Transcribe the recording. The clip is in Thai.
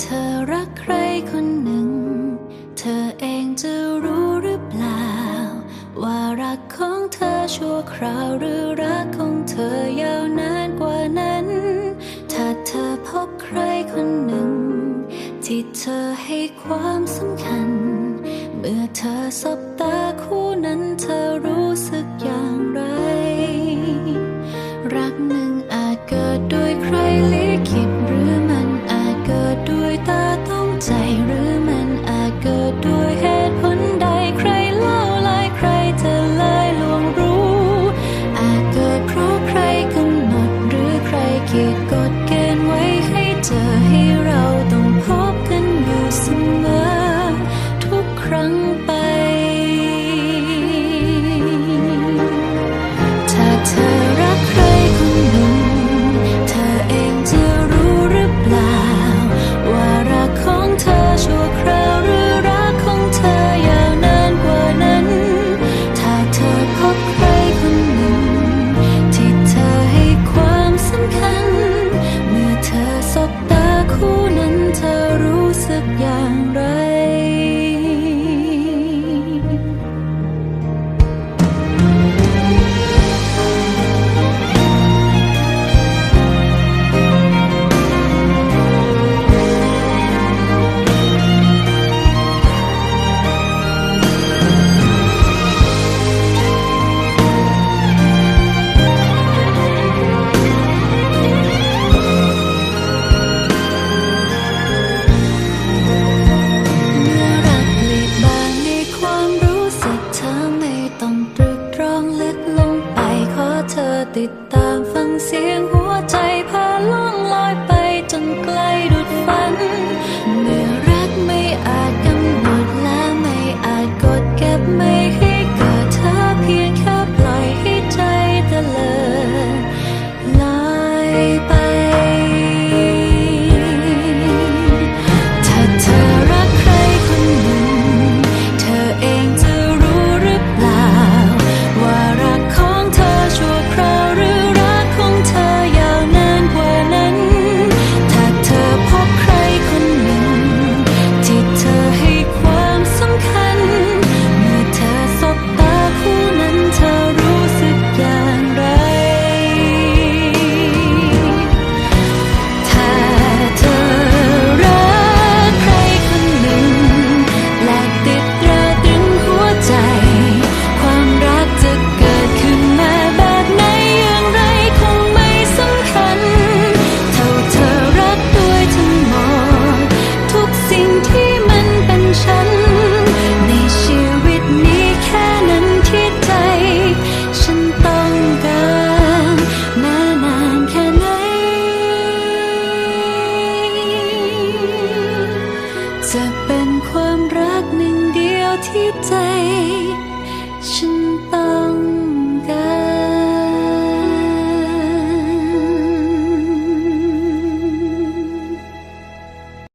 เธอรักใครคนหนึ่ง ชั่วคราวหรือรักของเธอยาวนานกว่านั้น ถ้าเธอพบใครคนหนึ่ง ที่เธอให้ความสำคัญ เมื่อเธอสบตาคู่นั้นเธอรู้สึกอย่างไร รักหนึ่งอาจเกิดด้วยใครลิขิตหรือมันอาจเกิดด้วยตาต้องใจหรือ ติดตามฟังเสียงหัวใจพาล่องลอยไป จะเป็นความรักหนึ่งเดียวที่ใจฉัน